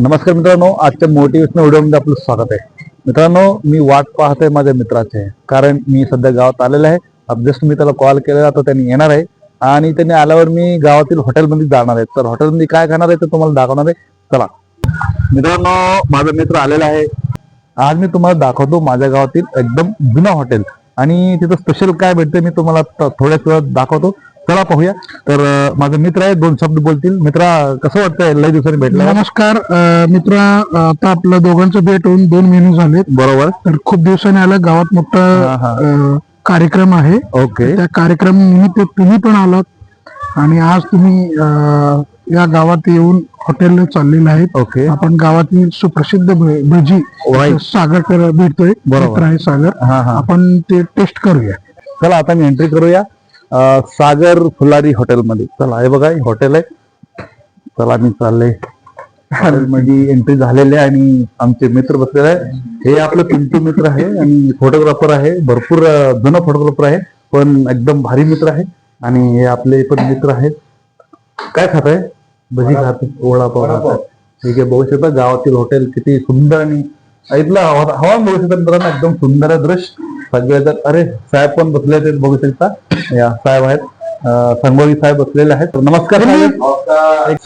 नमस्कार मित्रांनो आजच्या मोटिवेशनल व्हिडिओमध्ये आपलं स्वागत आहे. मित्रांनो मी वाट पाहतोय माझ्या मित्राचे कारण मी सध्या गावात आलेलो आहे. जस्ट मी त्याला कॉल केलेला तर त्यांनी येणार आहे. आणि त्यांनी आल्यावर मी गावातील हॉटेलमध्ये जाणार आहे. तर हॉटेलमध्ये काय खाणार आहे ते तुम्हाला दाखवणार आहे. चला. मित्रांनो माझा मित्र आलेला आहे. आज मी तुम्हाला दाखवतो माझ्या गावातील एकदम जुना हॉटेल. आणि तिथं स्पेशल काय भेटते मी तुम्हाला थोड्याच वेळात दाखवतो. चला पाहूया. तर माझा मित्र आहे दोन शब्द बोलतील. मित्रा कसं वाटतंय? लय दिवसांनी भेटला. नमस्कार. मित्र आता आपलं दोघांचं भेट होऊन दोन महिने झालेत. बरोबर. तर खूप दिवसांनी आला. गावात मोठा कार्यक्रम आहे. ओके. त्या कार्यक्रम निमित्त तुम्ही पण आलात. आणि आज तुम्ही या गावात येऊन हॉटेलला चाललेले आहेत. ओके. आपण गावातील सुप्रसिद्ध भजी. सागर भेटतोय. बरोबर. आहे सागर. आपण ते टेस्ट करूया. चला आता मी एंट्री करूया. सागर फुलारी हॉटेलमध्ये. चला हे बघा हे हॉटेल आहे. चला मी चालले. म्हणजे एंट्री झालेले आहे आणि आमचे मित्र बसलेले आहे हे आपलं पिंटू मित्र आहे आणि फोटोग्राफर आहे. भरपूर जुनं फोटोग्राफर आहे पण एकदम भारी मित्र आहे. आणि हे आपले पण मित्र आहेत. काय खात आहे? भजी खात वडापाव खात ठीक आहे बघू शकता गावातील हॉटेल किती सुंदर आणि इथलं हवा हवा बघू शकता मित्रांनो एकदम सुंदर आहे. दृश्य सगळे तर अरे साहेब पण बसले आहेत बघू शकता. या साहेब आहेत. अं, संगोली साहेब बसलेले आहेत. नमस्कार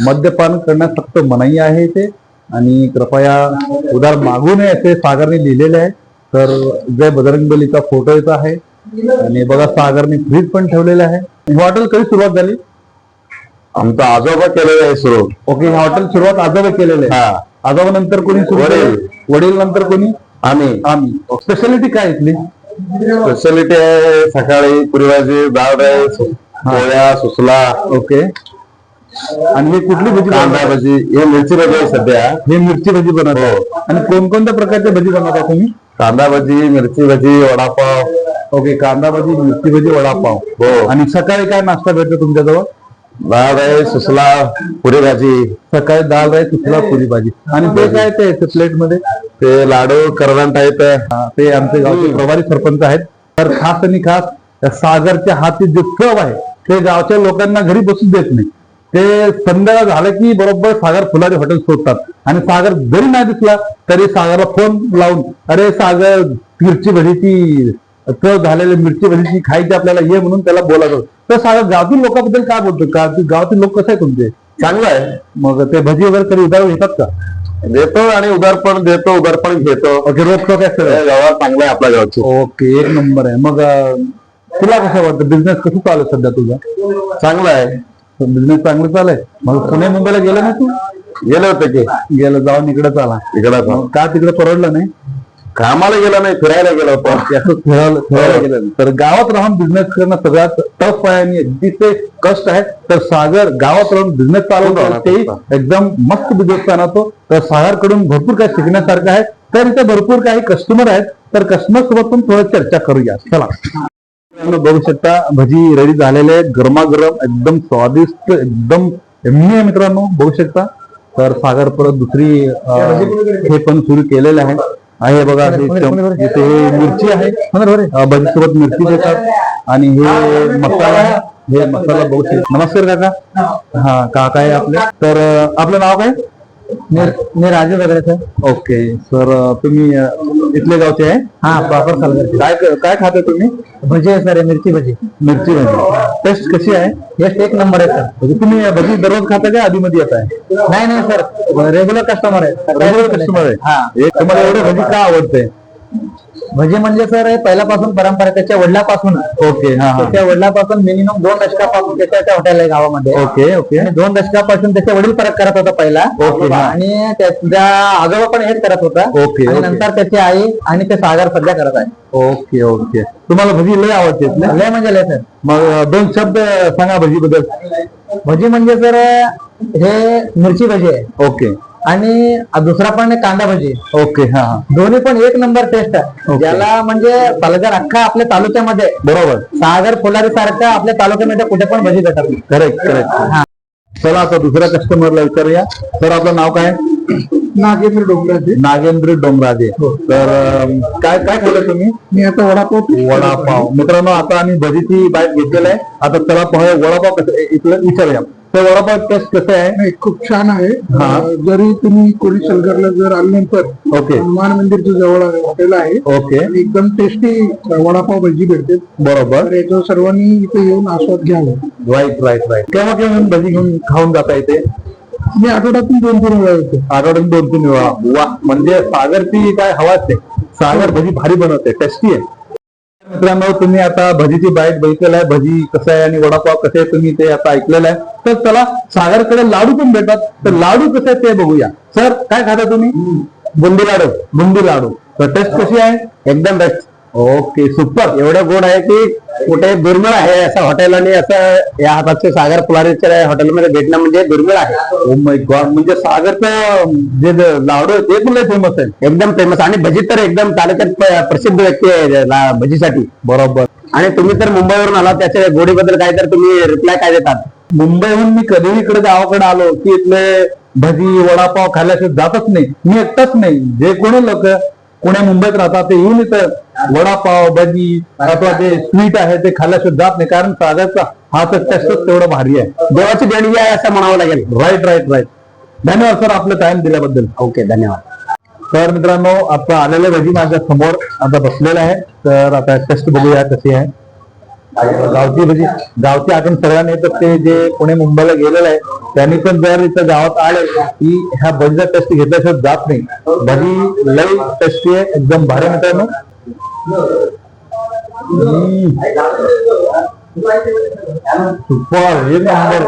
मद्यपान करण्यास फक्त मनाई आहे इथे. आणि कृपया उदार मागू नये असे सागरने लिहिलेले आहे. तर जय बजरंग बलीचा फोटो येत आहे. आणि बघा सागरने फ्रीज पण ठेवलेले आहे. हॉटेल कधी सुरुवात झाली? आमचा आजोबा केलेलं आहे सुरू. ओके हे हॉटेल सुरुवात आजोबा केलेलं आहे. आजोबा नंतर कोणी सुरू? वडील. नंतर कोणी? आम्ही. आम्ही. स्पेशालिटी काय इथली? स्पेशालिटी आहे सकाळी पुरी भाजी डाळ राईस पोळ्या सुसला ओके. आणि हे कुठली भजी कांदा? भाजी हे मिरची भाजी आहे सध्या. हे मिरची भजी बनवता आणि कोणकोणत्या प्रकारच्या भजी बनवता तुम्ही? कांदा भाजी मिरची भाजी वडापाव. ओके कांदा भजी मिरची भजी वडापाव. हो. आणि सकाळी काय नाश्ता भेटतो तुमच्याजवळ? डाळ राईस सुसला पुरी भाजी सकाळी दाल राईस तुसला पुरी भाजी आणि ते काय ते प्लेटमध्ये? ते लाडू करवंट आहेत ते आमचे गावचे प्रभारी सरपंच आहेत. तर खास आणि खास सागरच्या हाती जे चव आहे ते गावच्या लोकांना घरी बसू देत नाही. ते संध्याकाळ झालं की बरोबर सागर फुलारी हॉटेल शोधतात आणि सागर जरी नाही दिसला तरी सागरला फोन लावून अरे सागर मिरची भजीची चव झालेली मिरची भजीची खायची आपल्याला ये म्हणून त्याला बोलावं तर सागर गावातील लोकांबद्दल काय बोलतो गावातील गावातील लोक कसे आहे तुमचे? चांगलं आहे. मग ते भजी वगैरे कधी उदाहरण घेतात का? देतो आणि उदार पण देतो उदार पण घेतो. ओके रोज काय सगळं गावात चांगलं आहे आपल्या गावचं. ओके एक नंबर आहे. मग तुला कसं वाटतं? बिझनेस कसं चालू आहे सध्या तुझा? चांगलं आहे. बिझनेस चांगलं चालू आहे. मग पुणे मुंबईला गेला ना तू? गेले होते की. गेलं जाऊन इकडे चाला. इकडं मग का तिकडे परवडलं नाही? कामाला गेला नाही फिरायला गेलो होतो. असं फिरायला फिरायला गेलं नाही. तर गावात राहून बिझनेस करणं सगळ्यात टफ आहे आणि अतिशय कष्ट आहे तर सागर गावात राहून बिझनेस चालवतो. ते एकदम मस्त बिझनेस चालवतो. तर सागरकडून भरपूर काही शिकण्यासारखं आहे. तर इथे भरपूर काही कस्टमर आहेत. तर कस्टमर सोबत पण थोडं चर्चा करूया. चला. बघू शकता भजी रेडी झालेले आहेत. गरमागरम एकदम स्वादिष्ट एकदम आहे मित्रांनो. बघू शकता. तर सागर परत दुसरी हे पण सुरू केलेले आहे. आहे बघा हे इथे हे मिरची आहे. अं, भजीसोबत मिरची देतात. आणि हे मसाला हे मसाला शकता नमस्कार काका. हा. काका आहे आपले. तर आपलं नाव काय? मी राजू वगैरे ओके सर तुम्ही इथले गावचे आहे? हा प्रॉपर सालगर काय काय खाते तुम्ही? भजी आहे सर मिरची भजी. मिरची भजी. टेस्ट कशी आहे? टेस्ट एक नंबर आहे सर. म्हणजे तुम्ही भजी दररोज खाता का आधी मध्ये येत आहे नाही नाही सर. रेग्युलर कस्टमर आहे. रेग्युलर कस्टमर आहे. तुम्हाला एवढे भजी का आवडते? भजी म्हणजे सर हे पहिल्यापासून परंपरा. त्याच्या वडिलापासून ओके हा हा. त्याच्या वडिलापासून मिनिमम दोन दशकापासून त्याच्या त्या हॉटेल आहे गावामध्ये. Okay okay. आणि दोन दशकापासून त्याचे वडील परत करत होता पहिला. ओके, हा. आणि त्याच्या आजोबा पण हेच करत होता. ओके, आणि ओके. नंतर त्याची आई आणि ते सागर सध्या करत आहे. Okay okay. तुम्हाला भजी लय आवडते ना लय म्हणजे लय सर. मग अं, दोन शब्द सांगा भजी बद्दल भजी म्हणजे सर हे मिरची भजी आहे. ओके. आणि दुसरा पण कांदा भजी. ओके हा हा. दोन्ही पण एक नंबर टेस्ट आहे. ज्याला म्हणजे पालघर अख्खा आपल्या तालुक्यामध्ये बरोबर. सागर फुलारी सारखं आपल्या तालुक्यामध्ये कुठे पण भजी भेटत नाही. करेक्ट करेक्ट चला आता दुसऱ्या कस्टमरला विचारूया. सर आपलं नाव काय? नागेंद्र डोंगराचे नागेंद्र डोंगराजे. तर अं, काय काय खाल्लं तुम्ही? मी आता वडापाव वडापाव. मित्रांनो आता आम्ही भजीची बाईट घेतलेला आहे. आता चला पाहूया वडापाव कसं इथलं विचारूया. तर वडापाव टेस्ट कसं आहे? नाही खूप छान आहे. हा. अं, जरी तुम्ही कोणी सलगरला जर आल्यानंतर ओके. हनुमान मंदिरच्या जवळ हॉटेल आहे ओके. आणि एकदम टेस्टी वडापाव भजी भेटते. बरोबर. तर याचा सर्वांनी इथे येऊन आस्वाद घ्यावा. राईट राईट राईट केव्हा केव्हा येऊन भजी घेऊन खाऊन जाता येते मी आठवड्यातून दोन तीन वेळा येतो. आठवड्यातून दोन तीन वेळा. वा म्हणजे सागरची काय हवाच आहे सागर भजी भारी बनवते टेस्टी आहे. मित्रांनो तुम्ही आता भजीची बाईट बघितलेलं आहे. भजी कसं आहे आणि वडापाव कसे आहे तुम्ही ते आता ऐकलेलं आहे. तर चला सागरकडे लाडू पण भेटतात. तर लाडू कसे आहेत ते बघूया. सर काय खाता तुम्ही? बुंदी लाडू. बुंदी लाडू. तर टेस्ट कशी आहे? एकदम बेस्ट ओके सुपर एवढं गोड आहे की कुठे दुर्मिळ आहे असं हॉटेल आणि असं या हाताचे सागर फुलारीच्या हॉटेलमध्ये भेटणं म्हणजे दुर्मिळ आहे. गॉड म्हणजे सागरचं जे जे लाडू ते पण फेमस आहे. एकदम फेमस आणि भजी तर एकदम तालुक्यात प्रसिद्ध व्यक्ती आहे भजीसाठी. बरोबर. आणि तुम्ही तर मुंबईवरून आला त्याच्या गोडीबद्दल काय तर तुम्ही रिप्लाय काय देतात? मुंबईहून मी कधीही इकडे गावाकडे आलो की इथले भजी वडापाव खाल्ल्याशिवाय जातच नाही. मी एकटाच नाही. जे कोणी लोक पुणे मुंबईत राहतात ते येऊन इथं वडापाव भजी अथवा ते स्वीट आहे ते खाल्ल्याशिवाय जात नाही. कारण सागरचा हा तर टेस्टच तेवढा भारी आहे. देवाची देणगी आहे असं म्हणावं लागेल. राईट राईट राईट धन्यवाद सर आपलं टाइम दिल्याबद्दल. ओके धन्यवाद. तर मित्रांनो आता आलेले भजी माझ्यासमोर. आता बसलेलं आहे. तर आता टेस्ट बघूया कशी आहे. गावची भजी गावची आठवण सगळ्यांनी येतात ते जे पुणे मुंबईला गेलेलं आहे त्यांनी पण जर इथं गावात आले की ह्या भजीचा टेस्ट घेतल्याशिवाय जात नाही. भजी लई टेस्टी आहे एकदम भारी मित्रांनो. सुपर एक नंबर